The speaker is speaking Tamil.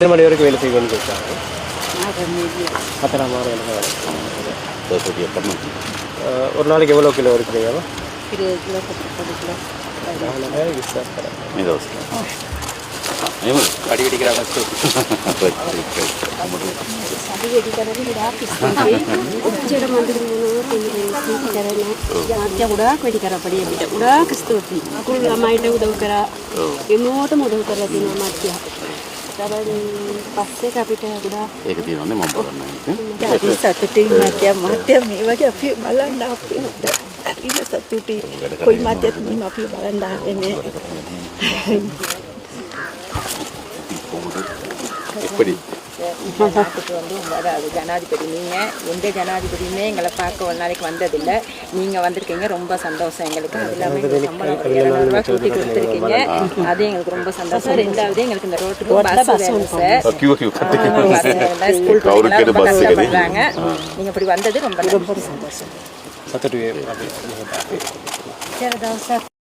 எத்தனை மணி வரைக்கும் வேலை செய்வேன்னு கேட்டாங்க அத்தனை மணி வரைக்கும் ஒரு நாளைக்கு எவ்வளோ கிலோ இருக்கிறீங்களோ ಉಡಾ ಕ್ರಿಸ್ತೋತಿ ಅಮ್ಮಾಯಿಟ ಉದವು ಕರ ಎನ್ನೋತ ಉದವು ಕರ kau dikara pada dia tidak udah kestuti aku nggak main dah udah kara emo tu mau udah kara di nama dia sekarang pasnya kapita udah ඒක තියෙනවනේ මම බලන්න අපි සතුටින් මාත්‍ය මාත්‍ය මේ වගේ අපි බලන්න අපි හරිම සතුටි කොයි මාත්‍යත් මෙහෙම අපි බලන්න ආන්නේ எப்படி நாட்டுக்கு வந்து அதாவது ஜனாதிபதி. நீங்கள் எந்த ஜனாதிபதியுமே எங்களை பார்க்க ஒரு நாளைக்கு வந்ததில்லை. நீங்கள் வந்திருக்கீங்க. ரொம்ப சந்தோஷம் எங்களுக்கு. அது இல்லாமல் சம்பளம் ஒரு இரநூறுவா கூட்டி கொடுத்துருக்கீங்க அது எங்களுக்கு ரொம்ப சந்தோஷம். ரெண்டாவது எங்களுக்கு இந்த ரோட்டுக்கு பஸ் வேணும் சார். ஸ்கூல் நீங்கள் இப்படி வந்தது ரொம்ப ரொம்ப சந்தோஷம். சார்.